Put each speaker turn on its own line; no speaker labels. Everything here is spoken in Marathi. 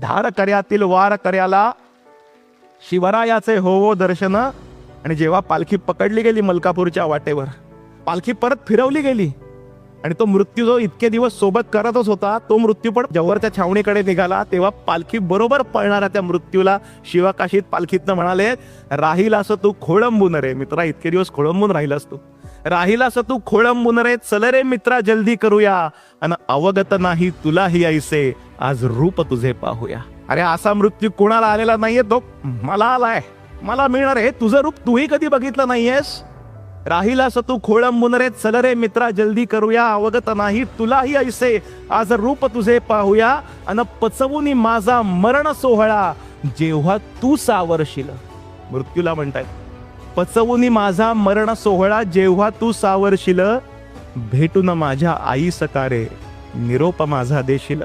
धार कर्यातील वार कर्याला शिवरायाचे होवो दर्शन आणि जेव्हा पालखी पकडली गेली मलकापूरच्या वाटेवर पालखी परत फिरवली गेली आणि तो मृत्यू जो इतके दिवस सोबत करतच होता तो मृत्यू पण जवळच्या छावणीकडे निघाला तेव्हा पालखी बरोबर पळणाऱ्या त्या मृत्यूला शिवाकाशीत पालखीतनं म्हणाले राहील असं तू खोळंबून रे मित्रा इतके दिवस खोळंबून राहिलास तू. राहील असं तू खोळंबून रे चल रे मित्रा जल्दी करूया. आणि अवगत नाही तुलाही ऐसे. आज रूप तुझे पाहूया. अरे असा मृत्यू कोणाला आलेला नाहीये तो मला आलाय. मला मिळणार आहे तुझं रूप तूही कधी बघितलं नाहीयेस? राहील असं तू खोळंबून रे चल रे मित्रा जल्दी करूया अवगत नाही तुलाही ऐसे. आज रूप तुझे पाहूया अन पचवून माझा मरण सोहळा जेव्हा तू सावरशील. मृत्यूला म्हणताय पचवून माझा मरण सोहळा जेव्हा तू सावरशील भेटून माझ्या आई सकारे निरोप माझा देशील.